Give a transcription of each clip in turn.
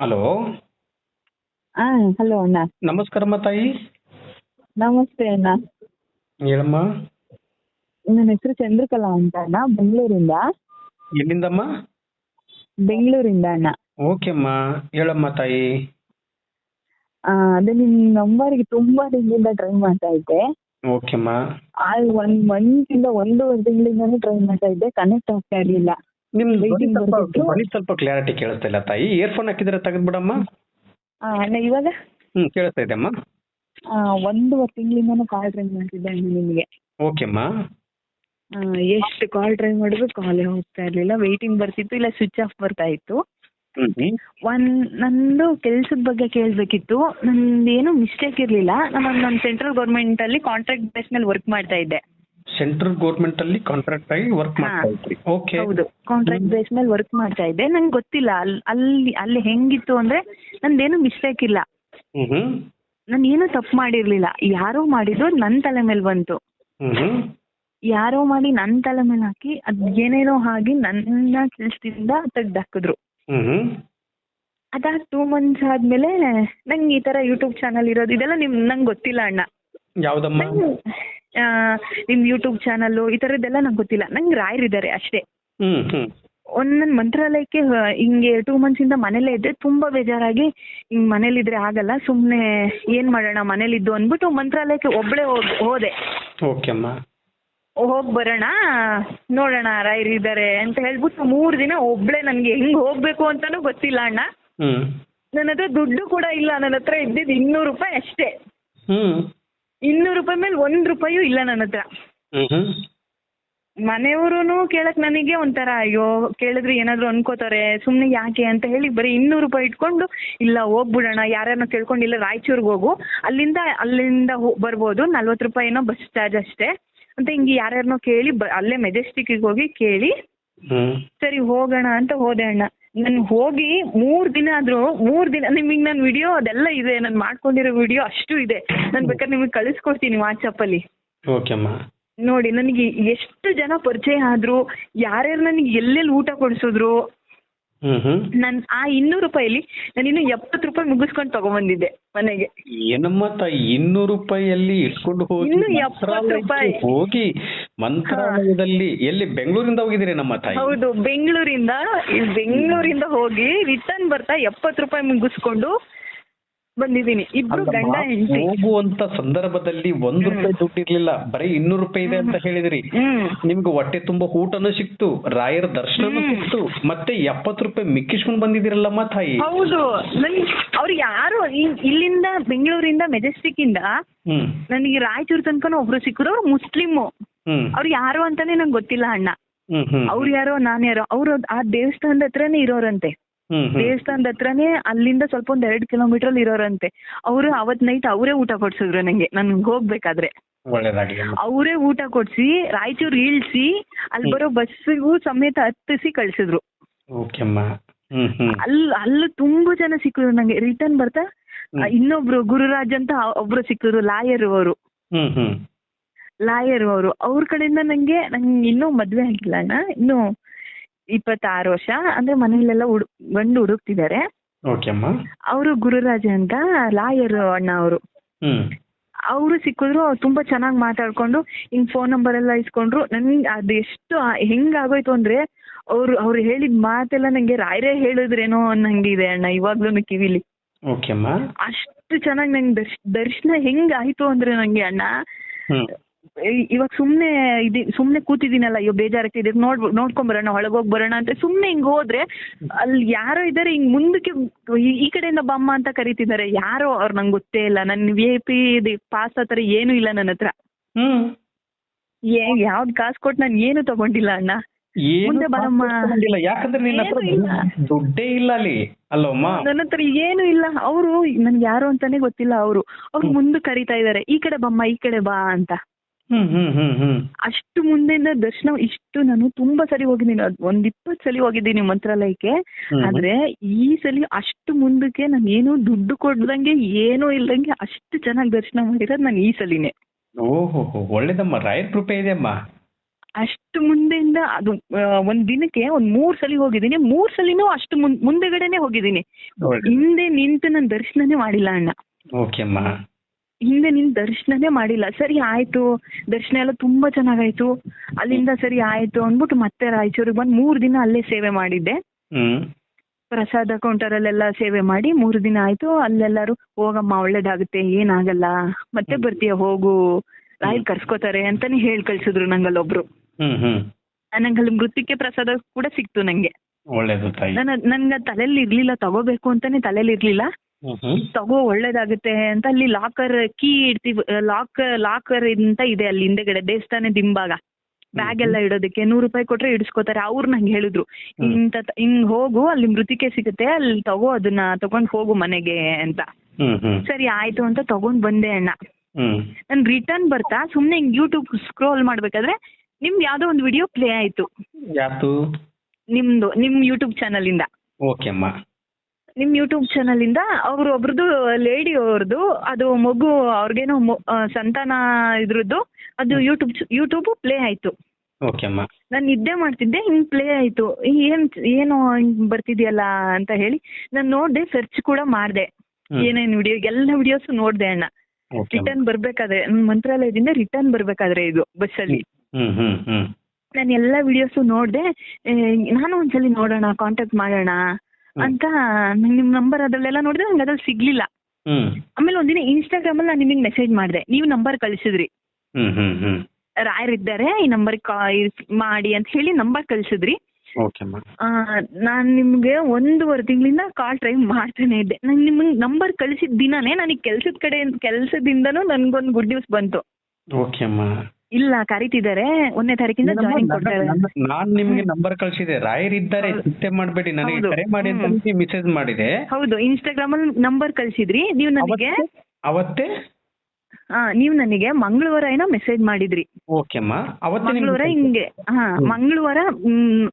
Hello. ಹಾ hello ಅಣ್ಣ. ನಮಸ್ಕಾರಮ್ಮ ತಾಯಿ. ನಮಸ್ತೆ ಅಣ್ಣ. ಹೇಳಮ್ಮ ನನ್ನ ಹೆಸರು ಚಂದ್ರಕಲಾ ಅಂತ ಅಣ್ಣ ಬೆಂಗಳೂರಿಂದ. ಎಲ್ಲಿಂದಮ್ಮ? ಬೆಂಗಳೂರಿಂದ ಅಣ್ಣ. ಓಕೆಮ್ಮ ಹೇಳಮ್ಮ ತಾಯಿ. ಆ, ಅದೇ ನಿಮ್ ನಂಬರ್ಗೆ ತುಂಬಾ ದಿನದಿಂದ ಟ್ರೈ ಮಾಡ್ತಾ ಇದ್ದೆ. ಓಕೆಮ್ಮ ಆ ಒಂದ್ ಮಂತ್ ಇಂದ ಒಂದೂವರೆ ತಿಂಗಳಿಂದಾನು ಟ್ರೈ ಮಾಡ್ತಾ ಇದ್ದೆ ಕನೆಕ್ಟ್ ಆಗ್ತಾ ಇರ್ಲಿಲ್ಲ. ನಿಮ್ ಧ್ವನಿ ಸ್ವಲ್ಪ ಕ್ಲಾರಿಟಿ ಕೇಳಿಸ್ತಾ ಇಲ್ಲ ತಾಯಿ. ಇಯರ್ಫೋನ್ ಹಾಕಿದ್ರೆ ತೆಗೆದು ಬಿಡಮ್ಮ ಅಣ್ಣ ಇವಾಗ? ಹ್ಮ್ ಕೇಳಿಸ್ತಾ ಇದೆ ಅಮ್ಮ. ಒಂದು ಒಂದೂವರೆ ತಿಂಗಳಿಂದಾನು ಕಾಲ್ ಟ್ರೈ ಮಾಡ್ತಿದ್ದೆ ಅಣ್ಣ ನಿಮಗೆ. ಓಕೆ ಅಮ್ಮ. ಎಷ್ಟು ಕಾಲ್ ಟ್ರೈ ಮಾಡಿದ್ರು ಕಾಲೇ ಹೋಗ್ತಾ ಇರ್ಲಿಲ್ಲ. ವೇಟಿಂಗ್ ಬರ್ತಿತ್ತು ಇಲ್ಲ ಸ್ವಿಚ್ ಆಫ್ ಬರ್ತಾ ಇತ್ತು. ಒನ್ ನಂದು ಕೆಲ್ಸದ ಬಗ್ಗೆ ಕೇಳಬೇಕಿತ್ತು. ನಂದೇನು ಮಿಸ್ಟೇಕ್ ಇರ್ಲಿಲ್ಲ. ನಾನು ನಾನು ಸೆಂಟ್ರಲ್ ಗೌರ್ಮೆಂಟ್ ಅಲ್ಲಿ ಕಾಂಟ್ರಾಕ್ಟ್ ಬೇಸ್ ಮೇಲೆ ವರ್ಕ್ ಮಾಡ್ತಾ ಇದ್ದೆ. ಸೆಂಟ್ರಲ್ ಗೌರ್ಮೆಂಟ್ ಅಲ್ಲಿ ಕಾಂಟ್ರಾಕ್ಟ್ ಆಗಿ ವರ್ಕ್ ಮಾಡ್ತಾ ಇದ್ರಿ. ಓಕೆ ಹೌದು. ಕಾಂಟ್ರಾಕ್ಟ್ ಬೇಸ್ ಮೇಲೆ ವರ್ಕ್ ಮಾಡ್ತಾ ಇದ್ದೆ. ನಂಗೆ ಗೊತ್ತಿಲ್ಲ. ಅಲ್ಲಿ ಅಲ್ಲಿ ಹೆಂಗಿತ್ತು ಅಂದ್ರೆ ನಂದೇನು ಮಿಸ್ಟೇಕ್ ಇಲ್ಲ. ನಾನು ಏನು ತಪ್ಪು ಮಾಡಿರ್ಲಿಲ್ಲ. ಯಾರೋ ಮಾಡಿದ್ರು ನನ್ನ ತಲೆ ಮೇಲೆ ಬಂತು. ಯಾರೋ ಮಾಡಿ ನನ್ನ ತಲೆ ಮೇಲೆ ಹಾಕಿ ಅದ್ ಏನೇನೋ ಆಗಿ ನನ್ನ ಕೆಲಸದಿಂದ ತೆಗ್ದಾಕಿದ್ರು ಅದಾದ ಟೂ ಮಂತ್ಸ್ ಆದ್ಮೇಲೆ ನಂಗೆ ಈ ತರ ಯೂಟ್ಯೂಬ್ ಚಾನಲ್ ಇರೋದು ಇದೆಲ್ಲ ನಿಮ್ ನಂಗೆ ಗೊತ್ತಿಲ್ಲ ಅಣ್ಣ. ಯಾವ್ದಮ್ಮ? ನಿಮ್ ಯೂಟ್ಯೂಬ್ ಚಾನಲ್ಲು ಈ ಥರದ್ದೆಲ್ಲ ನಂಗೆ ಗೊತ್ತಿಲ್ಲ. ನಂಗೆ ರಾಯರಿದ್ದಾರೆ ಅಷ್ಟೇ. ಹ್ಮ್ ಹ್ಮ್. ಒಂದು ನನ್ನ ಮಂತ್ರಾಲಯಕ್ಕೆ ಹಿಂಗೆ ಟೂ ಇಂದ ಮನೇಲೆ ಇದ್ದೆ ತುಂಬಾ ಬೇಜಾರಾಗಿ ಹಿಂಗೆ ಮನೇಲಿದ್ರೆ ಆಗಲ್ಲ. ಸುಮ್ಮನೆ ಏನು ಮಾಡೋಣ ಮನೇಲಿದ್ದು ಅಂದ್ಬಿಟ್ಟು ಮಂತ್ರಾಲಯಕ್ಕೆ ಒಬ್ಳೆ ಹೋಗ್ ಹೋದೆ. ಓಕೆ ಅಮ್ಮ. ಹೋಗಿ ಬರೋಣ ನೋಡೋಣ ರಾಯರಿದ್ದಾರೆ ಅಂತ ಹೇಳ್ಬಿಟ್ಟು ಮೂರು ದಿನ ಒಬ್ಳೆ ನನಗೆ ಹೆಂಗ್ ಹೋಗಬೇಕು ಅಂತಲೂ ಗೊತ್ತಿಲ್ಲ ಅಣ್ಣ. ಹ್ಮ್. ನನ್ನ ಹತ್ರ ದುಡ್ಡು ಕೂಡ ಇಲ್ಲ ನನ್ನ ಹತ್ರ ಇದ್ದಿದ್ದು ಇನ್ನೂರು ರೂಪಾಯಿ ಅಷ್ಟೇ. ಹ್ಮ್. ಇನ್ನೂರು ರೂಪಾಯಿ ಮೇಲೆ ಒಂದು ರೂಪಾಯೂ ಇಲ್ಲ ನನ್ನ ಹತ್ರ. ಹ್ಮ್ ಹ್ಮ್. ಮನೆಯವರು ಕೇಳಕ್ ನನಗೆ ಒಂಥರ ಅಯ್ಯೋ ಕೇಳಿದ್ರೆ ಏನಾದ್ರು ಅನ್ಕೋತಾರೆ ಸುಮ್ಮನೆ ಯಾಕೆ ಅಂತ ಹೇಳಿ ಬರೀ ಇನ್ನೂರು ರೂಪಾಯಿ ಇಟ್ಕೊಂಡು ಇಲ್ಲ ಹೋಗ್ಬಿಡೋಣ ಯಾರನ್ನ ಕೇಳ್ಕೊಂಡು ಇಲ್ಲ ರಾಯಚೂರ್ಗೆ ಹೋಗು. ಅಲ್ಲಿಂದ ಅಲ್ಲಿಂದ ಬರ್ಬೋದು ನಲ್ವತ್ತು ರೂಪಾಯಿ ಏನೋ ಬಸ್ ಚಾರ್ಜ್ ಅಷ್ಟೇ. ಅಂತ ಹಿಂಗೆ ಯಾರ್ಯಾರನ್ನೋ ಕೇಳಿ ಬ ಅಲ್ಲೇ ಮೆಜೆಸ್ಟಿಕ್ಕಿಗೆ ಹೋಗಿ ಕೇಳಿ ಸರಿ ಹೋಗೋಣ ಅಂತ ಹೋದೆ ಅಣ್ಣ. ನಾನು ಹೋಗಿ ಮೂರು ದಿನ ಆದ್ರೂ ಮೂರು ದಿನ ನಿಮಗೆ ನನ್ನ ವಿಡಿಯೋ ಅದೆಲ್ಲ ಇದೆ ನಾನು ಮಾಡ್ಕೊಂಡಿರೋ ವಿಡಿಯೋ ಅಷ್ಟು ಇದೆ. ನಾನು ಬೇಕಾದ್ರೆ ನಿಮಗೆ ಕಳಿಸ್ಕೊಡ್ತೀನಿ ವಾಟ್ಸಪ್ಪಲ್ಲಿ ಓಕೆ ಅಮ್ಮ. ನೋಡಿ ನನಗೆ ಎಷ್ಟು ಜನ ಪರಿಚಯ ಆದ್ರು ಯಾರ್ಯಾರು ನನಗೆ ಎಲ್ಲೆಲ್ಲಿ ಊಟ ಕೊಡಿಸಿದ್ರು ನಾನು ಆ ಇನ್ನೂರು ರೂಪಾಯಿಲಿ ನಾನು ಇನ್ನು ಎಪ್ಪತ್ತು ರೂಪಾಯಿ ಮುಗಿಸ್ಕೊಂಡು ತಗೊಂಬಂದಿದ್ದೆ ಮನೆಗೆ. ಏನಮ್ಮ ತಾಯಿ ಇನ್ನೂರು ರೂಪಾಯಿಯಲ್ಲಿ ಇಟ್ಕೊಂಡು ಹೋಗಿ ಇನ್ನು ಎಪ್ಪತ್ತು ರೂಪಾಯಿ. ಹೋಗಿ ಮಂತ್ರಾಲಯದಲ್ಲಿ ಎಲ್ಲಿ ಬೆಂಗಳೂರಿಂದ ಹೋಗಿದ್ದೀರಿ ನಮ್ಮ ತಾಯಿ? ಹೌದು ಬೆಂಗಳೂರಿಂದ ಬೆಂಗಳೂರಿಂದ ಹೋಗಿ ರಿಟರ್ನ್ ಬರ್ತಾ ಎಪ್ಪತ್ತು ರೂಪಾಯಿ ಮುಗಿಸ್ಕೊಂಡು ಬಂದಿದ್ದೀನಿ. ಇಬ್ರು ಗಂಡ ಹೆಂಡತಿ. ಹೋಗುವಂತ ಸಂದರ್ಭದಲ್ಲಿ ಒಂದ್ ರೂಪಾಯಿ ದುಡ್ಡು ಇರ್ಲಿಲ್ಲ. ಬರೀ ಇನ್ನೂರು ರೂಪಾಯಿ ಇದೆ ಅಂತ ಹೇಳಿದ್ರಿ. ನಿಮ್ಗೆ ಹೊಟ್ಟೆ ತುಂಬಾ ಊಟನೂ ಸಿಕ್ತು ರಾಯರ ದರ್ಶನನೂ ಸಿಕ್ತು ಮತ್ತೆ ಎಪ್ಪತ್ತು ರೂಪಾಯಿ ಮಿಕ್ಕಿಸ್ಕೊಂಡ್ ಬಂದಿದ್ದೀರಲ್ಲಮ್ಮ ತಾಯಿ? ಹೌದು. ನನ್ ಅವ್ರು ಯಾರು ಇಲ್ಲಿಂದ ಬೆಂಗಳೂರಿಂದ ಮೆಜೆಸ್ಟಿಕ್ ಇಂದ ನನಗೆ ರಾಯಚೂರು ತನಕನೂ ಒಬ್ರು ಸಿಕ್ಕರು ಮುಸ್ಲಿಂ ಮುಸ್ಲಿಮು. ಅವ್ರು ಯಾರು ಅಂತಾನೆ ನಂಗೆ ಗೊತ್ತಿಲ್ಲ ಅಣ್ಣ. ಅವ್ರು ಯಾರೋ ನಾನ್ ಯಾರೋ ಅವ್ರು ಆ ದೇವಸ್ಥಾನದ ಹತ್ರನೇ ಇರೋರಂತೆ. ದೇವಸ್ಥಾನದ ಹತ್ರನೇ ಅಲ್ಲಿಂದ ಸ್ವಲ್ಪ ಒಂದ್ ಎರಡ್ ಕಿಲೋಮೀಟರ್ ಅಲ್ಲಿ ಇರೋರಂತೆ. ಅವ್ರು ಅವತ್ ನೈಟ್ ಅವರೇ ಊಟ ಕೊಡ್ಸಿದ್ರು ನಂಗೆ ನನ್ಗೆ ಹೋಗ್ಬೇಕಾದ್ರೆ. ಅವರೇ ಊಟ ಕೊಡ್ಸಿ ರಾಯಚೂರ್ ಇಳಿಸಿ ಅಲ್ಲಿ ಬರೋ ಬಸ್ಸಿಗೂ ಸಮೇತ ಹತ್ತಿಸಿ ಕಳ್ಸಿದ್ರು. ಅಲ್ಲಿ ಅಲ್ಲಿ ತುಂಬಾ ಜನ ಸಿಕ್ಕಿದ್ರು ನಂಗೆ. ರಿಟರ್ನ್ ಬರ್ತಾ ಇನ್ನೊಬ್ರು ಗುರುರಾಜ್ ಅಂತ ಒಬ್ರು ಸಿಕ್ಕಿದ್ರು ಲಾಯರ್ ಅವರು. ಲಾಯರ್ ಅವರು ಅವ್ರ ಕಡೆಯಿಂದ ನಂಗೆ ನಂಗೆ ಇನ್ನೂ ಮದ್ವೆ ಆಗಿಲ್ಲ ಅಣ್ಣ. ಇನ್ನು ಇಪ್ಪತ್ತಾರು ವರ್ಷ. ಅಂದ್ರೆ ಮನೆಯಲ್ಲೆಲ್ಲ ಹುಡು ಗಂಡು ಹುಡುಕ್ತಿದ್ದಾರೆ. ಓಕೆ ಅಮ್ಮ. ಅವರು ಗುರುರಾಜ ಅಂತ ಲಾಯರ್ ಅಣ್ಣ ಅವರು. ಅವರು ಸಿಕ್ಕಿದ್ರು ಅವ್ರು ತುಂಬಾ ಚೆನ್ನಾಗಿ ಮಾತಾಡ್ಕೊಂಡು ಹಿಂಗ್ ಫೋನ್ ನಂಬರ್ ಎಲ್ಲ ಇಸ್ಕೊಂಡ್ರು. ನನ್ಗೆ ಅದು ಎಷ್ಟು ಆಗೋಯ್ತು ಹೆಂಗಾಗೋಯ್ತು ಅಂದ್ರೆ ಅವ್ರು ಅವ್ರು ಹೇಳಿದ ಮಾತೆಲ್ಲ ನಂಗೆ ರಾಯರೇ ಹೇಳಿದ್ರೇನೋ ಅನ್ನಂಗಿದೆ ಅಣ್ಣ ಇವಾಗ್ಲೂ ಕಿವಿಲಿ. ಅಷ್ಟು ಚೆನ್ನಾಗಿ ನಂಗೆ ದರ್ಶ್ ದರ್ಶನ ಹೆಂಗ್ ಆಯ್ತು ಅಂದ್ರೆ ನಂಗೆ ಅಣ್ಣ. ಇವಾಗ ಸುಮ್ನೆ ಇದಿ ಸುಮ್ನೆ ಕೂತಿದ್ದೀನಲ್ಲ ಅಯ್ಯೋ ಬೇಜಾರಾಗ್ತಿದೆ ನೋಡ್ ನೋಡ್ಕೊಂಡ್ ಬರೋಣ ಹೋಗ್ ಬರೋಣ ಅಂತ ಸುಮ್ನೆ ಹಿಂಗ್ ಹೋದ್ರೆ ಅಲ್ಲಿ ಯಾರೋ ಇದ್ದಾರೆ ಹಿಂಗ್ ಮುಂದಕ್ಕೆ ಈ- ಕಡೆಯಿಂದ ಬಮ್ಮ ಅಂತ ಕರಿತಿದ್ದಾರೆ. ಯಾರೋ ಅವ್ರು ನಂಗೆ ಗೊತ್ತೇ ಇಲ್ಲ. ನನ್ನ ವಿ ಐ ಪಿ ಪಾಸ್ ಆತರ ಏನು ಏನೂ ಇಲ್ಲ ನನ್ನ ಹತ್ರ. ಏ ಯಾವ್ದು ಕಾಸ್ ಕೊಟ್ಟು ನಾನು ಏನು ತಗೊಂಡಿಲ್ಲ ಅಣ್ಣ. ಮುಂದೆ ಬರಮ್ಮ. ಯಾಕಂದ್ರೆ ನಿನ್ನ ಹತ್ರ ಇಲ್ಲ. ದುಡ್ಡೇ ಇಲ್ಲ ಅಲ್ಲಿ. ಅಲ್ಲಮ್ಮ ನನ್ನ ಹತ್ರ ಏನು ಇಲ್ಲ. ಅವರು ನನ್ಗೆ ಯಾರು ಅಂತಾನೆ ಗೊತ್ತಿಲ್ಲ ಅವರು. ಅವ್ರು ಮುಂದೆ ಕರಿತಾ ಇದ್ದಾರೆ ಈ ಕಡೆ ಬಮ್ಮ ಈ ಕಡೆ ಬಾ ಅಂತ. ಅಷ್ಟು ಮುಂದೆಯಿಂದ ದರ್ಶನ ಇಷ್ಟು ನಾನು ತುಂಬಾ ಸರಿ ಹೋಗಿದ್ದೀನಿ. ಒಂದ್ ಇಪ್ಪತ್ ಸಲ ಹೋಗಿದ್ದೀನಿ ಮಂತ್ರಾಲಯಕ್ಕೆ. ಆದ್ರೆ ಈ ಸಲ ಅಷ್ಟು ಮುಂದಕ್ಕೆ ನಾನು ಏನು ದುಡ್ಡು ಕೊಡ್ದಂಗೆ ಏನೂ ಇಲ್ದಂಗೆ ಅಷ್ಟು ಚೆನ್ನಾಗಿ ದರ್ಶನ ಮಾಡಿರೋದು ನಾನು ಈ ಸಲಿನೇ. ಓಹೋ ಒಳ್ಳೇದಮ್ಮ. ರಾಯರ್ ಕೃಪೆ ಇದೆ ಅಮ್ಮ. ಅಷ್ಟು ಮುಂದೆಯಿಂದ ಅದು ಒಂದ್ ದಿನಕ್ಕೆ ಒಂದ್ ಮೂರ್ ಸಲ ಹೋಗಿದ್ದೀನಿ. ಮೂರ್ ಸಲಿನೂ ಅಷ್ಟು ಮುಂದೆಗಡೆನೆ ಹೋಗಿದ್ದೀನಿ. ಹಿಂದೆ ನಿಂತು ನಾನು ದರ್ಶನನೇ ಮಾಡಿಲ್ಲ ಅಣ್ಣ. ಓಕೆ ಅಮ್ಮ. ಹಿಂದೆ ನೀನ್ ದರ್ಶನನೇ ಮಾಡಿಲ್ಲ. ಸರಿ ಆಯ್ತು. ದರ್ಶನ ಎಲ್ಲ ತುಂಬಾ ಚೆನ್ನಾಗಾಯ್ತು. ಅಲ್ಲಿಂದ ಸರಿ ಆಯ್ತು ಅಂದ್ಬಿಟ್ಟು ಮತ್ತೆ ರಾಯಚೂರಿಗೆ ಬಂದು ಮೂರ್ ದಿನ ಅಲ್ಲೇ ಸೇವೆ ಮಾಡಿದ್ದೆ. ಪ್ರಸಾದ ಕೌಂಟರ್ ಅಲ್ಲೆಲ್ಲ ಸೇವೆ ಮಾಡಿ ಮೂರು ದಿನ ಆಯ್ತು. ಅಲ್ಲೆಲ್ಲರೂ ಹೋಗಮ್ಮ ಒಳ್ಳೇದಾಗುತ್ತೆ. ಏನಾಗಲ್ಲ. ಮತ್ತೆ ಬರ್ತೀಯ? ಹೋಗು. ರಾಯಲ್ ಕರ್ಸ್ಕೋತಾರೆ ಅಂತಾನೆ ಹೇಳಿ ಕಳ್ಸಿದ್ರು ನಂಗಲ್ಲೊಬ್ರು. ನಂಗಲ್ಲಿ ಮೃತ್ಯಕ್ಕೆ ಪ್ರಸಾದ ಕೂಡ ಸಿಕ್ತು ನಂಗೆ. ನನ್ನ ನನ್ಗೆ ತಲೆಯಲ್ಲಿ ಇರ್ಲಿಲ್ಲ ತಗೋಬೇಕು ಅಂತಾನೆ ತಲೆಯಲ್ಲಿ ಇರ್ಲಿಲ್ಲ. ತಗೋ ಒಳ್ಳೇದಾಗುತ್ತೆ ಅಂತ ಅಲ್ಲಿ ಲಾಕರ್ ಕೀ ಇಡ್ತೀವಿ ಲಾಕ್ ಲಾಕರ್ ಅಂತ ಇದೆ ಅಲ್ಲಿ ಹಿಂದೆಗಡೆ ದೇವಸ್ಥಾನದ ಹಿಂಭಾಗ. ಬ್ಯಾಗ್ ಎಲ್ಲ ಇಡೋದಕ್ಕೆ ನೂರು ರೂಪಾಯಿ ಕೊಟ್ರೆ ಇಡಿಸ್ಕೋತಾರೆ. ಅವ್ರು ನಂಗೆ ಹೇಳಿದ್ರು ಇಂತ ಹಿಂಗ್ ಹೋಗು ಅಲ್ಲಿ ಮೃತಿಕೆ ಸಿಗುತ್ತೆ ಅಲ್ಲಿ ತಗೋ ಅದನ್ನ ತಗೊಂಡ್ ಹೋಗು ಮನೆಗೆ ಅಂತ. ಸರಿ ಆಯ್ತು ಅಂತ ತಗೊಂಡ್ ಬಂದೆ ಅಣ್ಣ. ನನ್ ರಿಟರ್ನ್ ಬರ್ತಾ ಸುಮ್ನೆ ಹಿಂಗ್ ಯೂಟ್ಯೂಬ್ ಸ್ಕ್ರೋಲ್ ಮಾಡ್ಬೇಕಾದ್ರೆ ನಿಮ್ದು ಯಾವ್ದೋ ಒಂದು ವಿಡಿಯೋ ಪ್ಲೇ ಆಯ್ತು. ಯಾತು ನಿಮ್ದು ನಿಮ್ ಯೂಟ್ಯೂಬ್ ಚಾನಲ್ ಇಂದ. ಓಕೆ ಅಮ್ಮ. ನಿಮ್ ಯೂಟ್ಯೂಬ್ ಚಾನಲ್ ಇಂದ ಅವ್ರು ಒಬ್ರದ್ದು ಲೇಡಿ ಅವ್ರದ್ದು ಅದು ಮಗು ಅವ್ರಿಗೇನೋ ಸಂತಾನ ಇದ್ರದ್ದು ಅದು ಯೂಟ್ಯೂಬ್ ಯೂಟ್ಯೂಬ್ ಪ್ಲೇ ಆಯ್ತು. ಓಕೆ ಅಮ್ಮ. ನಾನು ನಿದ್ದೆ ಮಾಡ್ತಿದ್ದೆ ಹಿಂಗ್ ಪ್ಲೇ ಆಯ್ತು. ಏನ್ ಏನು ಹಿಂಗ್ ಬರ್ತಿದ್ಯಲ್ಲ ಅಂತ ಹೇಳಿ ನಾನು ನೋಡ್ದೆ ಸರ್ಚ್ ಕೂಡ ಮಾಡ್ದೆ. ಏನೇನು ವಿಡಿಯೋ ಎಲ್ಲ ವಿಡಿಯೋಸ್ ನೋಡ್ದೆ ಅಣ್ಣ. ರಿಟರ್ನ್ ಬರ್ಬೇಕಾದ್ರೆ ಮಂತ್ರಾಲಯದಿಂದ ರಿಟರ್ನ್ ಬರ್ಬೇಕಾದ್ರೆ ಇದು ಬಸ್ಸಲ್ಲಿ ನಾನು ಎಲ್ಲ ವಿಡಿಯೋಸ್ ನೋಡ್ದೆ ನಾನು ಒಂದ್ಸಲಿ ನೋಡೋಣ ಕಾಂಟ್ಯಾಕ್ಟ್ ಮಾಡೋಣ. ಅಂತ ನಂಗ್ ನಿಮ್ ನಂಬರ್ ಅದ್ರಲ್ಲೆಲ್ಲ ನೋಡಿದ್ರೆ ನಂಗೆ ಅದ್ರಲ್ಲಿ ಸಿಗ್ಲಿಲ್ಲ. ಆಮೇಲೆ ಒಂದಿನ ಇನ್ಸ್ಟಾಗ್ರಾಮ್ ಅಲ್ಲಿ ನಾನು ನಿಮಗೆ ಮೆಸೇಜ್ ಮಾಡಿದೆ. ನೀವು ನಂಬರ್ ಕಳಿಸಿದ್ರಿ. ರಾಯರಿದ್ದಾರೆ ಈ ನಂಬರ್ ಮಾಡಿ ಅಂತ ಹೇಳಿ ನಂಬರ್ ಕಳಿಸಿದ್ರಿ. ನಾನು ನಿಮ್ಗೆ ಒಂದೂವರೆ ತಿಂಗಳಿಂದ ಕಾಲ್ ಟ್ರೈ ಮಾಡ್ತಾನೆ ಇದ್ದೆ. ನಂಗೆ ನಿಮ್ಗೆ ನಂಬರ್ ಕಳಿಸಿದ ದಿನಾನೇ ನನಗೆ ಕೆಲ್ಸದ ಕಡೆ ಕೆಲಸದಿಂದನೂ ನನ್ಗೊಂದು ಗುಡ್ ನ್ಯೂಸ್ ಬಂತು. ಓಕೆ ಅಮ್ಮ ಇಲ್ಲ ಕರಿತಿದ್ದಾರೆ. ಒಂದನೇ ತಾರೀಕಿಂದ ಜಾಯಿನಿಂಗ್ ಕೊಡ್ತಾರೆ. ನಾನ್ ನಿಮ್ಗೆ ನಂಬರ್ ಕಳ್ಸಿದೆ ರಾಯರ್ ಇದ್ದಾರೆ ಚಿಂತೆ ಮಾಡ್ಬೇಡಿ ನನಗೆ. ಕರೆ ಮಾಡಿ ಅಂತ. ಮೆಸೇಜ್ ಮಾಡಿದೆ. ಹೌದು ಇನ್ಸ್ಟಾಗ್ರಾಮ್ ಅಲ್ಲಿ ನಂಬರ್ ಕಳ್ಸಿದ್ರಿ. ನೀವು ನನಗೆ ಅವತ್ತೆ? ಹಾ ನೀವು ನನಗೆ ಮಂಗಳವಾರ ಏನೋ ಮೆಸೇಜ್ ಮಾಡಿದ್ರಿ. ಓಕೆ ಅಮ್ಮ. ಅವತ್ತೇ ಮಂಗಳವಾರ ಹಿಂಗೆ ಹಾ ಮಂಗಳವಾರ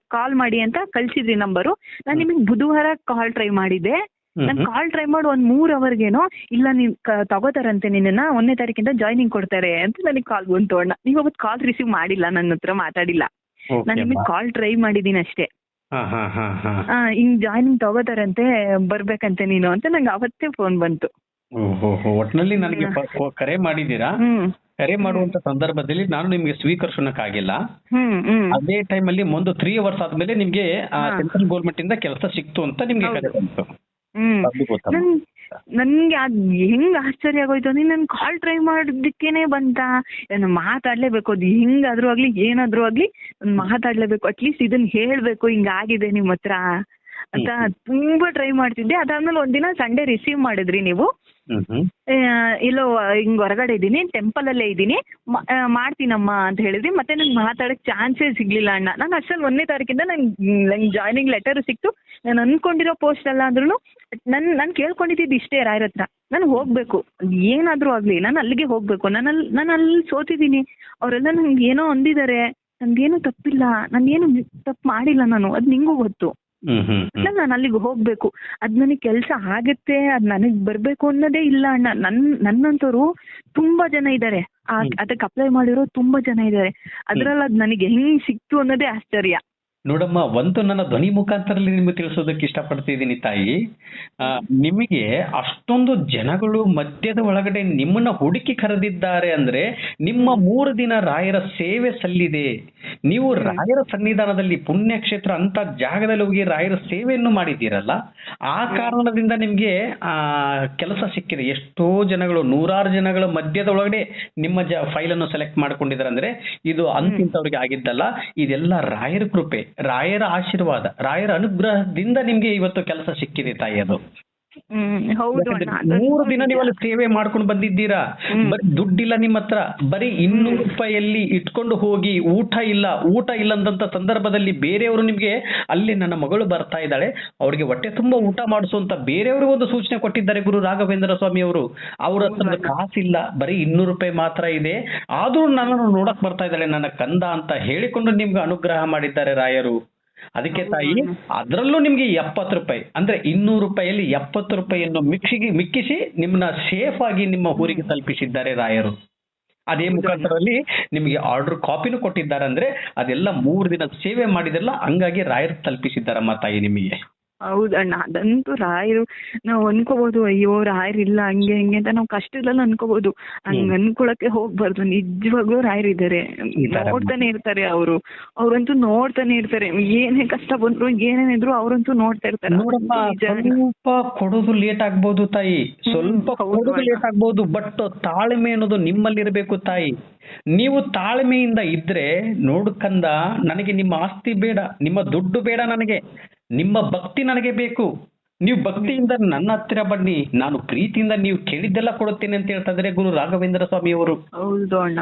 ಕಾಲ್ ಮಾಡಿ ಅಂತ ಕಳ್ಸಿದ್ರಿ ನಂಬರು ನಾನು ನಿಮಗೆ ಬುಧವಾರ ಕಾಲ್ ಟ್ರೈ ಮಾಡಿದ್ದೆ. ಹ್ಮ್ ನಾನು ಕಾಲ್ ಟ್ರೈ ಮಾಡಿ ಒಂದ್ ಮೂರ್ ಅವರ್ಗೇನೋ ಇಲ್ಲ ನೀನ್ ತಗೋತಾರಂತೆ ನಿನ್ನ ಒಂದನೇ ತಾರೀಕಿಂದ ಜಾಯ್ನಿಂಗ್ ಕೊಡ್ತಾರೆ ಅಂತ ನನಗೆ ಕಾಲ್ ಬಂತು ಅಣ್ಣ. ನೀವು ಅವತ್ತು ಕಾಲ್ ರಿಸೀವ್ ಮಾಡಿಲ್ಲ ನನ್ನ ಹತ್ರ ಮಾತಾಡಿಲ್ಲ. ನಾನ್ ನಿಮಗೆ ಕಾಲ್ ಟ್ರೈ ಮಾಡಿದೀನಿ ಅಷ್ಟೇ. ಹಿಂಗ್ ಜಾಯ್ನಿಂಗ್ ತಗೋತಾರಂತೆ ಬರ್ಬೇಕಂತೆ ನೀನು ಅಂತ ನಂಗೆ ಅವತ್ತೇ ಫೋನ್ ಬಂತು. ಒಟ್ನಲ್ಲಿ ನನಗೆ ಕರೆ ಮಾಡಿದೀರಾ? ಕರೆ ಮಾಡುವಂತ ಸಂದರ್ಭದಲ್ಲಿ ನಾನು ನಿಮ್ಗೆ ಸ್ವೀಕರಿಸೋಣಕ್ಕಾಗಿಲ್ಲ. ಅದೇ ಟೈಮ್ ಅಲ್ಲಿ ಒಂದು ತ್ರೀ ಅವರ್ಸ್ ಆದ್ಮೇಲೆ ನಿಮ್ಗೆ. ಸೆಂಟ್ರಲ್ ಗೌರ್ಮೆಂಟ್ ಇಂದ ಕೆಲಸ ಸಿಕ್ತು ಅಂತ ನಿಮ್ಗೆ ಕರೆ ಬಂತು. ಹ್ಮ್. ನನ್ ನನ್ಗೆ ಅದ್ ಹೆಂಗ್ ಆಶ್ಚರ್ಯ ಆಗೋಯ್ತು? ಅಂದ್ರೆ ನನ್ ಕಾಲ್ ಟ್ರೈ ಮಾಡೋದಕ್ಕೇನೆ ಬಂತ. ನಾನು ಮಾತಾಡ್ಲೇಬೇಕು ಅದು ಹೆಂಗಾದ್ರೂ ಆಗ್ಲಿ ಏನಾದ್ರೂ ಆಗ್ಲಿ ಮಾತಾಡ್ಲೇಬೇಕು. ಅಟ್ಲೀಸ್ಟ್ ಇದನ್ನ ಹೇಳ್ಬೇಕು ಹಿಂಗಾಗಿದೆ ನಿಮ್ ಹತ್ರ ಅಂತ ತುಂಬಾ ಟ್ರೈ ಮಾಡ್ತಿದ್ದೆ. ಅದಾದ್ಮೇಲೆ ಒಂದಿನ ಸಂಡೇ ರಿಸೀವ್ ಮಾಡಿದ್ರಿ ನೀವು. ಎಲ್ಲೋ ಹಿಂಗ್ ಹೊರಗಡೆ ಇದೀನಿ ಟೆಂಪಲ್ ಅಲ್ಲೇ ಇದೀನಿ ಮಾಡ್ತೀನಮ್ಮ ಅಂತ ಹೇಳಿದ್ರಿ. ಮತ್ತೆ ನಂಗೆ ಮಾತಾಡಕ್ ಚಾನ್ಸೇ ಸಿಗ್ಲಿಲ್ಲ ಅಣ್ಣ. ನಾನು ಅಷ್ಟಲ್ಲಿ ಒಂದನೇ ತಾರೀಕಿಂದ ನಂಗೆ ನಂಗೆ ಜಾಯ್ನಿಂಗ್ ಲೆಟರ್ ಸಿಕ್ತು. ನಾನು ಅನ್ಕೊಂಡಿರೋ ಪೋಸ್ಟ್ ಅಲ್ಲ ಅಂದ್ರೂ ನನ್ ನಾನು ಕೇಳ್ಕೊಂಡಿದ್ದು ಇಷ್ಟೇ ರಾಯರ ಹತ್ರ. ನಾನು ಹೋಗ್ಬೇಕು. ಏನಾದ್ರೂ ಆಗ್ಲಿ ನಾನು ಅಲ್ಲಿಗೆ ಹೋಗ್ಬೇಕು. ನಾನು ಅಲ್ಲಿ ನಾನು ಅಲ್ಲಿ ಸೋತಿದ್ದೀನಿ. ಅವರೆಲ್ಲ ನಂಗೆ ಏನೋ ಅಂದಿದ್ದಾರೆ ನಂಗೇನು ತಪ್ಪಿಲ್ಲ. ನಾನು ಏನು ತಪ್ಪು ಮಾಡಿಲ್ಲ ನಾನು. ಅದ್ ನಿಂಗೂ ಗೊತ್ತು. ನಾನು ಅಲ್ಲಿಗೆ ಹೋಗ್ಬೇಕು. ಅದ್ ನನಗೆ ಕೆಲಸ ಆಗತ್ತೆ. ಅದ್ ನನಗ್ ಬರ್ಬೇಕು ಅನ್ನೋದೇ ಇಲ್ಲ ಅಣ್ಣ. ನನ್ ನನ್ನಂತವ್ರು ತುಂಬಾ ಜನ ಇದ್ದಾರೆ. ಅದಕ್ಕೆ ಅಪ್ಲೈ ಮಾಡಿರೋ ತುಂಬಾ ಜನ ಇದ್ದಾರೆ ಅದ್ರಲ್ಲಿ ಅದ್ ನನಗೆ ಹೆಂಗ್ ಸಿಕ್ತು ಅನ್ನೋದೇ ಆಶ್ಚರ್ಯ. ನೋಡಮ್ಮ ಒಂದು ನನ್ನ ಧ್ವನಿ ಮುಖಾಂತರದಲ್ಲಿ ನಿಮಗೆ ತಿಳಿಸೋದಕ್ಕೆ ಇಷ್ಟಪಡ್ತಿದ್ದೀನಿ ತಾಯಿ. ನಿಮಗೆ ಅಷ್ಟೊಂದು ಜನಗಳು ಮದ್ಯದ ಒಳಗಡೆ ನಿಮ್ಮನ್ನ ಹುಡುಕಿ ಕರೆದಿದ್ದಾರೆ ಅಂದ್ರೆ ನಿಮ್ಮ ಮೂರು ದಿನ ರಾಯರ ಸೇವೆ ಸಲ್ಲಿದೆ. ನೀವು ರಾಯರ ಸನ್ನಿಧಾನದಲ್ಲಿ ಪುಣ್ಯಕ್ಷೇತ್ರ ಅಂತ ಜಾಗದಲ್ಲಿ ಹೋಗಿ ರಾಯರ ಸೇವೆಯನ್ನು ಮಾಡಿದ್ದೀರಲ್ಲ ಆ ಕಾರಣದಿಂದ ನಿಮ್ಗೆ ಆ ಕೆಲಸ ಸಿಕ್ಕಿದೆ. ಎಷ್ಟೋ ಜನಗಳು ನೂರಾರು ಜನಗಳ ಮದ್ಯದ ಒಳಗಡೆ ನಿಮ್ಮ ಜ ಫೈಲನ್ನು ಸೆಲೆಕ್ಟ್ ಮಾಡ್ಕೊಂಡಿದ್ದಾರೆ ಅಂದ್ರೆ ಇದು ಅಂತಿಂತವ್ರಿಗೆ ಆಗಿದ್ದಲ್ಲ. ಇದೆಲ್ಲ ರಾಯರ ಕೃಪೆ. ರಾಯರ ಆಶೀರ್ವಾದ ರಾಯರ ಅನುಗ್ರಹದಿಂದ ನಿಮ್ಗೆ ಇವತ್ತು ಕೆಲಸ ಸಿಕ್ಕಿದೆ ತಾಯಿ ಅದು. ಮೂರು ದಿನ. ನೀವು ಅಲ್ಲಿ ಸೇವೆ ಮಾಡ್ಕೊಂಡು ಬಂದಿದ್ದೀರಾ? ಬರಿ ದುಡ್ಡಿಲ್ಲ ನಿಮ್ಮ ಹತ್ರ ಬರೀ ಇನ್ನೂರು ರೂಪಾಯಿಯಲ್ಲಿ ಇಟ್ಕೊಂಡು ಹೋಗಿ ಊಟ ಇಲ್ಲ ಊಟ ಇಲ್ಲ ಅಂದಂತ ಸಂದರ್ಭದಲ್ಲಿ ಬೇರೆಯವರು ನಿಮ್ಗೆ ಅಲ್ಲಿ ನನ್ನ ಮಗಳು ಬರ್ತಾ ಇದ್ದಾಳೆ ಅವ್ರಿಗೆ ಹೊಟ್ಟೆ ತುಂಬಾ ಊಟ ಮಾಡಿಸುವಂತ ಅಂತ ಬೇರೆಯವರು ಒಂದು ಸೂಚನೆ ಕೊಟ್ಟಿದ್ದಾರೆ ಗುರು ರಾಘವೇಂದ್ರ ಸ್ವಾಮಿ ಅವರು. ಅವ್ರ ಹತ್ರ ಕಾಸಿಲ್ಲ ಬರೀ ಇನ್ನೂರು ರೂಪಾಯಿ ಮಾತ್ರ ಇದೆ. ಆದ್ರೂ ನನ್ನನ್ನು ನೋಡಕ್ ಬರ್ತಾ ಇದ್ದಾಳೆ ನನ್ನ ಕಂದ ಅಂತ ಹೇಳಿಕೊಂಡು ನಿಮ್ಗೆ ಅನುಗ್ರಹ ಮಾಡಿದ್ದಾರೆ ರಾಯರು. ಅದಕ್ಕೆ ತಾಯಿ ಅದರಲ್ಲೂ ನಿಮ್ಗೆ ಎಪ್ಪತ್ತು ರೂಪಾಯಿ. ಅಂದ್ರೆ ಇನ್ನೂರು ರೂಪಾಯಿಯಲ್ಲಿ ಎಪ್ಪತ್ತು ರೂಪಾಯಿಯನ್ನು ಮಿಕ್ಸಿಗೆ ಮಿಕ್ಕಿಸಿ ನಿಮ್ಮನ್ನ ಸೇಫ್ ಆಗಿ ನಿಮ್ಮ ಊರಿಗೆ ತಲುಪಿಸಿದ್ದಾರೆ ರಾಯರು. ಅದೇ ಮುಖಾಂತರದಲ್ಲಿ ನಿಮಗೆ ಆರ್ಡರ್ ಕಾಪಿನೂ ಕೊಟ್ಟಿದ್ದಾರೆ ಅಂದ್ರೆ ಅದೆಲ್ಲ ಮೂರು ದಿನ ಸೇವೆ ಮಾಡಿದ್ರಲ್ಲ ಹಂಗಾಗಿ ರಾಯರ್ ತಲುಪಿಸಿದ್ದಾರಮ್ಮ ತಾಯಿ ನಿಮಗೆ. ಹೌದಣ್ಣ ಅದಂತೂ ರಾಯರು ನಾವು ಅನ್ಕೋಬಹುದು ಅಯ್ಯೋ ರಾಯರು ಇಲ್ಲ ಹಂಗೆ ಹಿಂಗೆ ಅಂತ ನಾವು ಕಷ್ಟದಲ್ಲಿ ಅನ್ಕೋಬಹುದು ಹಂಗ್ ಅನ್ಕೊಳಕ್ಕೆ ಹೋಗ್ಬಾರ್ದು ನಿಜವಾಗ್ಲೂ ರಾಯರು ಇದ್ದಾರೆ ಇದಾರಮ್ಮ. ನೋಡ್ತಾನೆ ಇರ್ತಾರೆ ಅವರು. ಅವ್ರಂತೂ ನೋಡ್ತಾನೆ ಇರ್ತಾರೆ. ಏನೇ ಕಷ್ಟ ಬಂದ್ರು ಏನೇನಿದ್ರು ಅವ್ರಂತೂ ನೋಡ್ತಾ ಇರ್ತಾರೆ. ಸ್ವಲ್ಪ ಕೊಡೋದು ಲೇಟ್ ಆಗ್ಬೋದು ತಾಯಿ. ಸ್ವಲ್ಪ ಕೊಡೋದು ಲೇಟ್ ಆಗ್ಬೋದು ಬಟ್ ತಾಳ್ಮೆ ಅನ್ನೋದು ನಿಮ್ಮಲ್ಲಿರಬೇಕು ತಾಯಿ. ನೀವು ತಾಳ್ಮೆಯಿಂದ ಇದ್ರೆ ನೋಡ್ಕಂದ ನನಗೆ ನಿಮ್ಮ ಆಸ್ತಿ ಬೇಡ ನಿಮ್ಮ ದುಡ್ಡು ಬೇಡ ನನಗೆ. ನಿಮ್ಮ ಭಕ್ತಿ ನನಗೆ ಬೇಕು. ನೀವು ಭಕ್ತಿಯಿಂದ ನನ್ನ ಹತ್ತಿರ ಬನ್ನಿ. ನಾನು ಪ್ರೀತಿಯಿಂದ ನೀವು ಕೇಳಿದ್ದೆಲ್ಲ ಕೊಡುತ್ತೇನೆ ಅಂತ ಹೇಳ್ತಾ ಇದ್ದಾರೆ ಗುರು ರಾಘವೇಂದ್ರ ಸ್ವಾಮಿ ಅವರು ಅಣ್ಣ.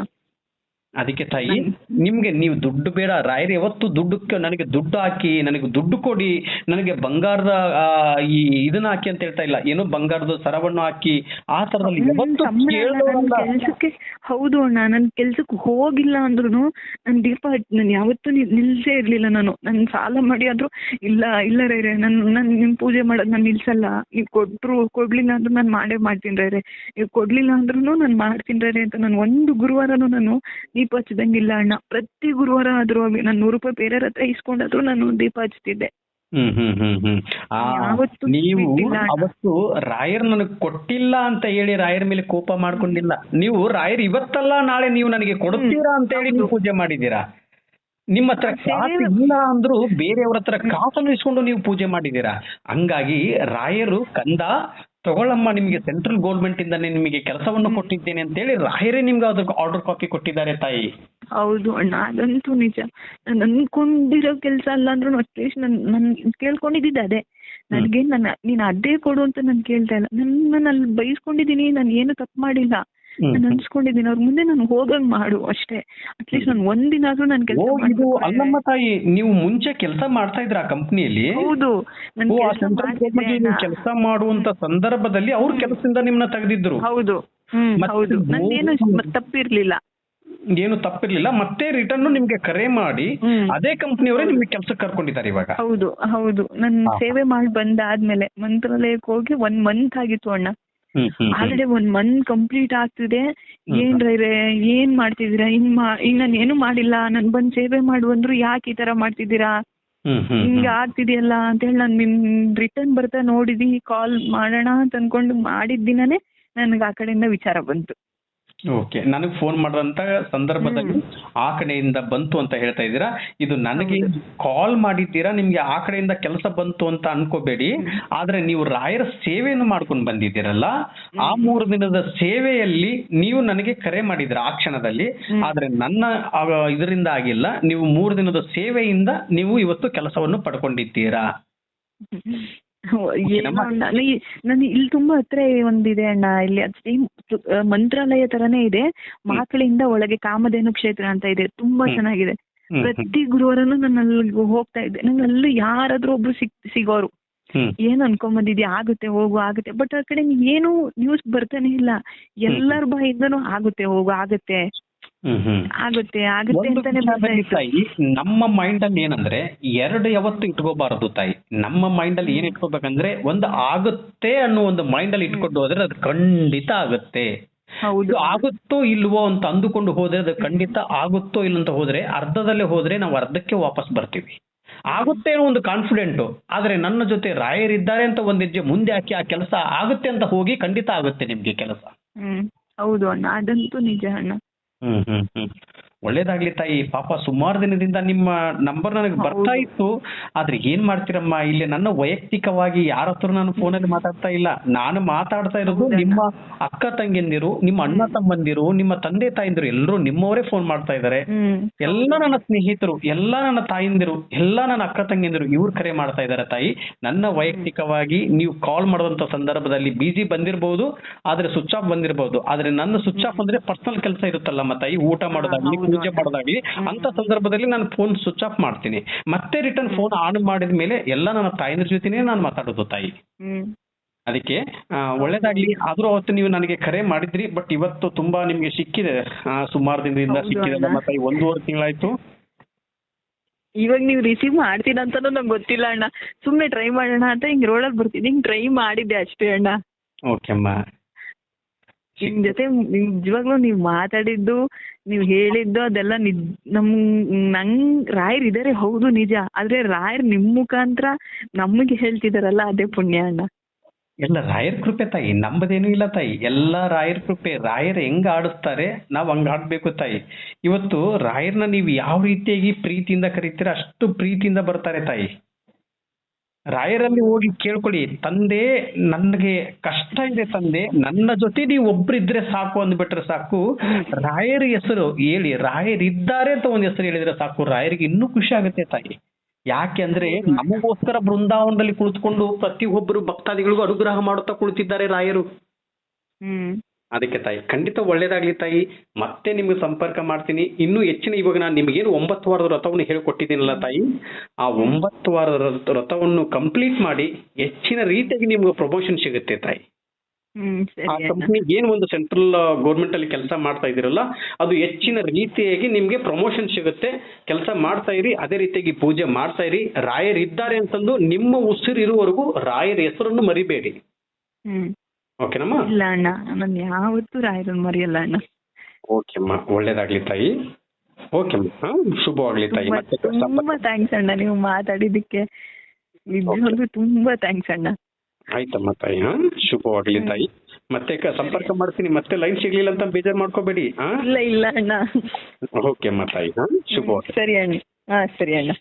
ಅದಕ್ಕೆ ತಾಯಿ ನಿಮ್ಗೆ ನೀವು ದುಡ್ಡು ಬೇಡ ರಾಯರು ಯಾವತ್ತು ದುಡ್ಡಕ್ಕೆ ನನಗೆ ದುಡ್ಡು ಹಾಕಿ ನನಗೆ ದುಡ್ಡು ಕೊಡಿ ನನಗೆ ಬಂಗಾರದ ಈ ಇದನ್ನ ಹಾಕಿ ಅಂತ ಹೇಳ್ತಾ ಇಲ್ಲ. ಏನೋ ಬಂಗಾರದ ಸರವನ್ನು ಹಾಕಿ ಆ ತರದಲ್ಲಿ ಕೆಲ್ಸಕ್ಕೆ ಹೌದು ಅಣ್ಣ ನನ್ ಕೆಲ್ಸಕ್ಕೆ ಹೋಗಿಲ್ಲ ಅಂದ್ರೂ ನನ್ ದೀಪ ನಾನು ಯಾವತ್ತೂ ನಿಲ್ಸೇ ಇರ್ಲಿಲ್ಲ ನಾನು. ನನ್ ಸಾಲ ಮಾಡಿ ಆದ್ರೂ ಇಲ್ಲ ಇಲ್ಲ ರೈರೆ ನನ್ ನನ್ ನಿಮ್ ಪೂಜೆ ಮಾಡೋದ್ ನಾನು ನಿಲ್ಸಲ್ಲ. ನೀವ್ ಕೊಟ್ರು ಕೊಡ್ಲಿಲ್ಲ ಅಂದ್ರೂ ನಾನು ಮಾಡೇ ಮಾಡ್ತೀನಿ ರೈರೆ ನೀವು ಕೊಡ್ಲಿಲ್ಲ ಅಂದ್ರೂ ನಾನು ಮಾಡ್ತೀನಿ ರೇ ಅಂತ ನಾನು ಒಂದು ಗುರುವಾರನೂ ನಾನು ದೀಪ ಹಚ್ಚದಂಗಿಲ್ಲ ಅಣ್ಣ. ಪ್ರತಿ ಗುರುವಾರ ಆದ್ರೂ ಹೋಗಿ. ನಾನು ನೂರು ರೂಪಾಯಿ ಬೇರೆಯವ್ರ ಹತ್ರ ಇಸ್ಕೊಂಡಾದ್ರೂ ನಾನು ದೀಪ ಹಚ್ತಿದ್ದೆ. ಹ್ಮ್ ಹ್ಮ್ ಹ್ಮ್ ನೀವು ಅವತ್ತು ರಾಯರ್ ನನಗೆ ಕೊಟ್ಟಿಲ್ಲ ಅಂತ ಹೇಳಿ ರಾಯರ್ ಮೇಲೆ ಕೋಪ ಮಾಡ್ಕೊಂಡಿಲ್ಲ. ನೀವು ರಾಯರ್ ಇವತ್ತಲ್ಲ ನಾಳೆ ನೀವು ನನಗೆ ಕೊಡುತ್ತೀರಾ ಅಂತ ಹೇಳಿ ನೀವು ಪೂಜೆ ಮಾಡಿದ್ದೀರಾ? ನಿಮ್ಮ ಹತ್ರ ಕಾಸು ಇಲ್ಲ ಅಂದ್ರೂ ಬೇರೆಯವ್ರ ಹತ್ರ ಕಾಸನ್ನು ಇಸ್ಕೊಂಡು ನೀವು ಪೂಜೆ ಮಾಡಿದ್ದೀರಾ? ಹಂಗಾಗಿ ರಾಯರು ಕಂದ ತಗೊಳ್ಳಮ್ಮ ನಿಮಗೆ ಸೆಂಟ್ರಲ್ ಗೌರ್ಮೆಂಟ್ ಇಂದಾನೆ ನಿಮಗೆ ಕೆಲಸವನ್ನು ಕೊಟ್ಟಿದ್ದೇನೆ ಅಂತ ಹೇಳಿ ರಾಯರೇ ನಿಮ್ಗೆ ಅದಕ್ಕೆ ಆರ್ಡರ್ ಕಾಪಿ ಕೊಟ್ಟಿದ್ದಾರೆ ತಾಯಿ. ಹೌದು ಅಣ್ಣ ಅದಂತೂ ನಿಜ. ನಾನು ಅನ್ಕೊಂಡಿರೋ ಕೆಲಸ ಅಲ್ಲ ಅಂದ್ರೂ ಅಟ್ಲೀಸ್ಟ್ ನನ್ ನನ್ ಕೇಳ್ಕೊಂಡಿದ್ದಿದ್ದು ಅದೇ ನನಗೆ ನನ್ನ ನೀನು ಅದೇ ಕೊಡು ಅಂತ ನಾನು ಕೇಳ್ತಾ ಇಲ್ಲ. ನನ್ನ ನಾನು ಅಲ್ಲಿ ಬೈಸ್ಕೊಂಡಿದ್ದೀನಿ ನಾನು ಏನು ತಪ್ಪು ಮಾಡಿಲ್ಲ. ನಾನು ಅನ್ಸ್ಕೊಂಡಿದ್ದೀನಿ ಅವ್ರ ಮುಂದೆ ನಾನು ಹೋಗಂಗ್ ಮಾಡು ಅಷ್ಟೇ. ಅಟ್ಲೀಸ್ಟ್ ನಾನು ಒಂದಿನ ಆದ್ರೂ ನಾನು ಕೆಲಸ ಇದು ಅಲ್ಲಮ್ಮ ತಾಯಿ ನೀವು ಮುಂಚೆ ಕೆಲಸ ಮಾಡ್ತಾ ಇದ್ರ ಆ ಕಂಪ್ನಿಯಲ್ಲಿ? ಹೌದು. ನಾನು ಕೆಲಸ ಮಾಡುವಂತ ಸಂದರ್ಭದಲ್ಲಿ ಅವ್ರ ಕೆಲಸದಿಂದ ನಿಮ್ಮನ್ನ ತೆಗೆದಿದ್ರು. ಹೌದು. ಹೌದು. ನಂದೇನು ಏನು ತಪ್ಪಿರ್ಲಿಲ್ಲ. ಏನು ತಪ್ಪಿರ್ಲಿಲ್ಲ. ಮತ್ತೆ ರಿಟರ್ನ್ ನಿಮ್ಗೆ ಕರೆ ಮಾಡಿ. ಅದೇ ಕಂಪ್ನಿಯವರೇ ನಿಮ್ಗೆ ಕೆಲಸಕ್ಕೆ ಕರ್ಕೊಂಡಿದ್ದಾರೆ ಇವಾಗ. ಹೌದು ಹೌದು. ನನ್ನ ಸೇವೆ ಮಾಡಿ ಬಂದಾದ್ಮೇಲೆ ಮಂತ್ರಾಲಯಕ್ಕೆ ಹೋಗಿ ಒನ್ ಮಂತ್ ಆಗಿತ್ತು ಅಣ್ಣ. ಆಲ್ರೆಡಿ ಒಂದ್ ಮಂತ್ ಕಂಪ್ಲೀಟ್ ಆಗ್ತಿದೆ. ಏನ್ ರೈರೆ ಏನ್ ಮಾಡ್ತಿದ್ದೀರಾ? ಇನ್ ಮಾ ಇನ್ ನಾನು ಏನು ಮಾಡಿಲ್ಲ. ನನ್ ಬಂದ್ ಸೇವೆ ಮಾಡು ಅಂದ್ರು ಯಾಕೆ ಈ ತರ ಮಾಡ್ತಿದ್ದೀರಾ? ಹಿಂಗ ಆಗ್ತಿದೆಯಲ್ಲ ಅಂತ ಹೇಳಿ ನಾನು ನಿಮ್ ರಿಟರ್ನ್ ಬರ್ತಾ ನೋಡಿದಿ ಕಾಲ್ ಮಾಡೋಣ ಅಂತ ಅನ್ಕೊಂಡು ಮಾಡಿದ ದಿನನೇ ನನಗೆ ಆ ಕಡೆಯಿಂದ ವಿಚಾರ ಬಂತು. ಓಕೆ. ನನಗೆ ಫೋನ್ ಮಾಡಿದಂತ ಸಂದರ್ಭದಲ್ಲಿ ಆ ಕಡೆಯಿಂದ ಬಂತು ಅಂತ ಹೇಳ್ತಾ ಇದ್ದೀರಾ? ಇದು ನನಗೆ ಕಾಲ್ ಮಾಡಿದ್ದೀರಾ? ನಿಮ್ಗೆ ಆ ಕಡೆಯಿಂದ ಕೆಲಸ ಬಂತು ಅಂತ ಅನ್ಕೋಬೇಡಿ. ಆದ್ರೆ ನೀವು ರಾಯರ ಸೇವೆಯನ್ನು ಮಾಡ್ಕೊಂಡು ಬಂದಿದ್ದೀರಲ್ಲ? ಆ ಮೂರು ದಿನದ ಸೇವೆಯಲ್ಲಿ ನೀವು ನನಗೆ ಕರೆ ಮಾಡಿದ್ರ ಆ ಕ್ಷಣದಲ್ಲಿ? ಆದ್ರೆ ನನ್ನ ಇದರಿಂದ ಆಗಿಲ್ಲ. ನೀವು ಮೂರು ದಿನದ ಸೇವೆಯಿಂದ ನೀವು ಇವತ್ತು ಕೆಲಸವನ್ನು ಪಡ್ಕೊಂಡಿದ್ದೀರಾ? ನಾನು ನಾನು ಇಲ್ಲಿ ತುಂಬಾ ಹತ್ರ ಒಂದಿದೆ ಅಣ್ಣ. ಇಲ್ಲಿ ಅದು ಸೇಮ್ ಮಂತ್ರಾಲಯ ತರನೇ ಇದೆ. ಮಾಕಳಿಂದ ಒಳಗೆ ಕಾಮಧೇನು ಕ್ಷೇತ್ರ ಅಂತ ಇದೆ. ತುಂಬಾ ಚೆನ್ನಾಗಿದೆ. ಪ್ರತಿ ಗುರುವಾರನು ನಾನು ಅಲ್ಲಿ ಹೋಗ್ತಾ ಇದ್ದೆ. ನಂಗೆ ಅಲ್ಲಿ ಯಾರಾದ್ರೂ ಒಬ್ರು ಸಿಕ್ ಸಿಗೋರು. ಏನ್ ಅನ್ಕೊಂಬಂದಿದ್ಯ? ಆಗುತ್ತೆ ಹೋಗು ಆಗುತ್ತೆ. ಬಟ್ ಆ ಕಡೆ ಏನು ನ್ಯೂಸ್ ಬರ್ತಾನೆ ಇಲ್ಲ. ಎಲ್ಲರ ಬಾಯಿಂದನೂ ಆಗುತ್ತೆ ಹೋಗು ಆಗುತ್ತೆ. ಆಗುತ್ತೆ ನಮ್ಮ ಮೈಂಡ್ ಅಲ್ಲಿ ಏನಂದ್ರೆ ಎರಡು ಯಾವತ್ತು ಇಟ್ಕೋಬಾರದು ತಾಯಿ. ನಮ್ಮ ಮೈಂಡ್ ಅಲ್ಲಿ ಏನ್ ಇಟ್ಕೋಬೇಕಂದ್ರೆ ಒಂದು ಆಗುತ್ತೆ ಅನ್ನೋ ಒಂದು ಮೈಂಡ್ ಅಲ್ಲಿ ಇಟ್ಕೊಂಡು ಹೋದ್ರೆ ಅದು ಖಂಡಿತ ಆಗುತ್ತೆ. ಆಗುತ್ತೋ ಇಲ್ವೋ ಅಂತ ಅಂದುಕೊಂಡು ಹೋದ್ರೆ ಅದು ಖಂಡಿತ ಆಗುತ್ತೋ ಇಲ್ಲ ಅಂತ ಹೋದ್ರೆ ಅರ್ಧದಲ್ಲಿ ಹೋದ್ರೆ ನಾವು ಅರ್ಧಕ್ಕೆ ವಾಪಸ್ ಬರ್ತೀವಿ. ಆಗುತ್ತೆ ಅನ್ನೋ ಒಂದು ಕಾನ್ಫಿಡೆಂಟ್ ಆದ್ರೆ ನನ್ನ ಜೊತೆ ರಾಯರಿದ್ದಾರೆ ಅಂತ ಒಂದ್ ಹೆಜ್ಜೆ ಮುಂದೆ ಹಾಕಿ ಆ ಕೆಲಸ ಆಗುತ್ತೆ ಅಂತ ಹೋಗಿ ಖಂಡಿತ ಆಗುತ್ತೆ ನಿಮ್ಗೆ ಕೆಲಸ. ಹ್ಮ್. ಹೌದು ಅಣ್ಣ ಅದಂತೂ ನಿಜ ಅಣ್ಣ. ಹ್ಮ್ ಹ್ಮ್ ಹ್ಮ್ ಒಳ್ಳೇದಾಗ್ಲಿ ತಾಯಿ. ಪಾಪ ಸುಮಾರು ದಿನದಿಂದ ನಿಮ್ಮ ನಂಬರ್ ನನಗೆ ಬರ್ತಾ. ಇತ್ತು. ಆದ್ರೆ ಏನ್ ಮಾಡ್ತೀರಮ್ಮ? ಇಲ್ಲಿ ನನ್ನ ವೈಯಕ್ತಿಕವಾಗಿ ಯಾರ ಹತ್ರ ನಾನು ಫೋನಲ್ಲಿ ಮಾತಾಡ್ತಾ ಇಲ್ಲ. ನಾನು ಮಾತಾಡ್ತಾ ಇರೋದು ನಿಮ್ಮ ಅಕ್ಕ ತಂಗಿಯಂದಿರು ನಿಮ್ಮ ಅಣ್ಣ ತಮ್ಮಂದಿರು ನಿಮ್ಮ ತಂದೆ ತಾಯಿಂದಿರು. ಎಲ್ಲರೂ ನಿಮ್ಮವರೇ ಫೋನ್ ಮಾಡ್ತಾ ಇದ್ದಾರೆ ಎಲ್ಲ ನನ್ನ ಸ್ನೇಹಿತರು ಎಲ್ಲ ನನ್ನ ತಾಯಿಂದಿರು ಎಲ್ಲ ನನ್ನ ಅಕ್ಕ ತಂಗಿಯಂದಿರು ಇವ್ರು ಕರೆ ಮಾಡ್ತಾ ಇದ್ದಾರೆ ತಾಯಿ. ನನ್ನ ವೈಯಕ್ತಿಕವಾಗಿ ನೀವು ಕಾಲ್ ಮಾಡುವಂತ ಸಂದರ್ಭದಲ್ಲಿ ಬಿಜಿ ಬಂದಿರಬಹುದು ಆದ್ರೆ ಸ್ವಿಚ್ ಆಫ್ ಬಂದಿರಬಹುದು ಆದ್ರೆ ನನ್ನ ಸ್ವಿಚ್ ಆಫ್ ಅಂದ್ರೆ ಪರ್ಸನಲ್ ಕೆಲಸ ಇರುತ್ತಲ್ಲಮ್ಮ ತಾಯಿ. ಊಟ ಮಾಡೋದಾಗ್ಲಿ ಪೂಜೆ. ಮಾಡೋದಾಗ್ಲಿ ಅಂತ ಸಂದರ್ಭದಲ್ಲಿ ನಾನು ಫೋನ್ ಸ್ವಿಚ್ ಆಫ್ ಮಾಡ್ತೀನಿ. ಮತ್ತೆ ರಿಟರ್ನ್ ಫೋನ್ ಆನ್ ಮಾಡಿದ ಮೇಲೆ ಎಲ್ಲ ನನ್ನ ತಾಯಿನ ಜೊತೆನೇ ನಾನು ಮಾತಾಡೋದು ತಾಯಿ. ಅದಕ್ಕೆ ಒಳ್ಳೇದಾಗ್ಲಿ. ಆದ್ರೂ ಅವತ್ತು ನೀವು ನನಗೆ ಕರೆ ಮಾಡಿದ್ರಿ ಬಟ್ ಇವತ್ತು ತುಂಬಾ ನಿಮ್ಗೆ ಸಿಕ್ಕಿದೆ. ಸುಮಾರು ದಿನದಿಂದ ಸಿಕ್ಕಿದೆ ನಮ್ಮ ತಾಯಿ. ಒಂದೂವರೆ ತಿಂಗಳಾಯ್ತು. ಇವಾಗ ನೀವು ರಿಸೀವ್ ಮಾಡ್ತೀನಿ ಅಂತಾನೂ ನಂಗೆ ಗೊತ್ತಿಲ್ಲ ಅಣ್ಣ. ಸುಮ್ಮನೆ ಟ್ರೈ ಮಾಡೋಣ ಅಂತ ಹಿಂಗೆ ರೋಡಲ್ಲಿ ಬರ್ತೀನಿ ಹಿಂಗೆ ಟ್ರೈ ಮಾಡಿದ್ದೆ ಅಷ್ಟೇ ಅಣ್ಣ. ಓಕೆ ಅಮ್ಮ. ನಿಮ್ ಜೊತೆ ನಿಜವಾಗ್ಲೂ ನೀವು ಮಾತಾಡಿದ್ದು ನೀವ್ ಹೇಳಿದ್ದು ಅದೆಲ್ಲ ನಮ್ ನಂಗ್ ರಾಯರ್ ಇದಾರೆ, ಹೌದು ನಿಜ. ಆದ್ರೆ ರಾಯರ್ ನಿಮ್ ಮುಖಾಂತರ ನಮಗೆ ಹೇಳ್ತಿದಾರಲ್ಲ ಅದೇ ಪುಣ್ಯ ಅಣ್ಣ. ಎಲ್ಲ ರಾಯರ್ ಕೃಪೆ ತಾಯಿ, ನಂಬದೇನು ಇಲ್ಲ ತಾಯಿ. ಎಲ್ಲ ರಾಯರ್ ಕೃಪೆ, ರಾಯರ್ ಹೆಂಗ್ ಆಡಿಸ್ತಾರೆ, ನಾವ್ ಹಂಗ್ ಆಡ್ಬೇಕು ತಾಯಿ. ಇವತ್ತು ರಾಯರ್ನ ನೀವು ಯಾವ ರೀತಿಯಾಗಿ ಪ್ರೀತಿಯಿಂದ ಕರೀತೀರ, ಅಷ್ಟು ಪ್ರೀತಿಯಿಂದ ಬರ್ತಾರೆ ತಾಯಿ. ರಾಯರಲ್ಲಿ ಹೋಗಿ ಕೇಳ್ಕೊಳ್ಳಿ ತಂದೆ ನನಗೆ ಕಷ್ಟ ಇದೆ ತಂದೆ, ನನ್ನ ಜೊತೆ ನೀವು ಒಬ್ರಿದ್ರೆ ಸಾಕು ಅಂದ್ಬಿಟ್ರೆ ಸಾಕು. ರಾಯರ ಹೆಸರು ಹೇಳಿ ರಾಯರಿದ್ದಾರೆ ಅಂತ ಒಂದ್ ಹೆಸರು ಹೇಳಿದ್ರೆ ಸಾಕು, ರಾಯರಿಗೆ ಇನ್ನೂ ಖುಷಿ ಆಗುತ್ತೆ ತಾಯಿ. ಯಾಕೆ ಅಂದ್ರೆ ನಮಗೋಸ್ಕರ ಬೃಂದಾವನದಲ್ಲಿ ಕುಳಿತುಕೊಂಡು ಪ್ರತಿಯೊಬ್ಬರು ಭಕ್ತಾದಿಗಳಿಗೂ ಅನುಗ್ರಹ ಮಾಡುತ್ತಾ ಕುಳಿತಿದ್ದಾರೆ ರಾಯರು. ಅದಕ್ಕೆ ತಾಯಿ ಖಂಡಿತ ಒಳ್ಳೇದಾಗ್ಲಿ ತಾಯಿ ಮತ್ತೆ ನಿಮ್ಗೆ ಸಂಪರ್ಕ ಮಾಡ್ತೀನಿ. ಇನ್ನೂ ಹೆಚ್ಚಿನ ಇವಾಗ ನಾನು ನಿಮಗೇನು ಒಂಬತ್ತು ವಾರದ ವ್ರತವನ್ನು ಹೇಳ್ಕೊಟ್ಟಿದ್ದೀನಲ್ಲ ತಾಯಿ ಆ ಒಂಬತ್ತು ವಾರದ ರಥವನ್ನು ವ್ರತವನ್ನು ಕಂಪ್ಲೀಟ್ ಮಾಡಿ ಹೆಚ್ಚಿನ ರೀತಿಯಾಗಿ ನಿಮ್ಗೆ ಪ್ರಮೋಷನ್ ಸಿಗುತ್ತೆ ತಾಯಿ. ಆ ಕಂಪ್ನಿ ಏನು ಒಂದು ಸೆಂಟ್ರಲ್ ಗೌರ್ಮೆಂಟ್ ಅಲ್ಲಿ ಕೆಲಸ ಮಾಡ್ತಾ ಇದ್ದೀರಲ್ಲ ಅದು ಹೆಚ್ಚಿನ ರೀತಿಯಾಗಿ ನಿಮ್ಗೆ ಪ್ರಮೋಷನ್ ಸಿಗುತ್ತೆ. ಕೆಲಸ ಮಾಡ್ತಾ ಇರಿ ಅದೇ ರೀತಿಯಾಗಿ ಪೂಜೆ ಮಾಡ್ತಾ ಇರಿ. ರಾಯರ್ ಇದ್ದಾರೆ ಅಂತಂದು ನಿಮ್ಮ ಉಸಿರು ಇರುವವರೆಗೂ ರಾಯರ ಹೆಸರನ್ನು ಮರಿಬೇಡಿ. ಹ್ಮ್. ಓಕೆನಮ್ಮ ಇಲ್ಲ ಅಣ್ಣ ನಾನು ಯಾವತ್ತೂ ರಾಯರನ್ನು ಮರೆಯಲ್ಲ ಅಣ್ಣ. ಓಕೆ ಅಮ್ಮ ಒಳ್ಳೇದಾಗ್ಲಿ ತಾಯಿ. ಓಕೆ ಅಮ್ಮ ಹಾ ಶುಭವಾಗ್ಲಿ ತಾಯಿ ಮತ್ತೆ ಸಂಪರ್ಕ. ತುಂಬಾ ಥ್ಯಾಂಕ್ಸ್ ಅಣ್ಣ ನೀವು ಮಾತಾಡಿದ್ದಕ್ಕೆ ನಿಜವಾಗ್ಲೂ ತುಂಬಾ ಥ್ಯಾಂಕ್ಸ್ ಅಣ್ಣ. ಆಯ್ತಮ್ಮ ತಾಯಿ ಹಾ ಶುಭವಾಗ್ಲಿ ತಾಯಿ. ಮತ್ತೆ ಸಂಪರ್ಕ ಮಾಡ್ತೀನಿ ಮತ್ತೆ ಲೈನ್ ಸಿಗ್ಲಿಲ್ಲ ಅಂತ ಬೇಜಾರ್ ಮಾಡ್ಕೋಬೇಡಿ ಇಲ್ಲ ಇಲ್ಲ ಅಣ್ಣ. ಓಕೆ ಅಮ್ಮ ತಾಯಿ ಹಾ ಶುಭವಾಗ್ಲಿ. ಸರಿ ಅಣ್ಣ ಹಾ ಸರಿ ಅಣ್ಣ.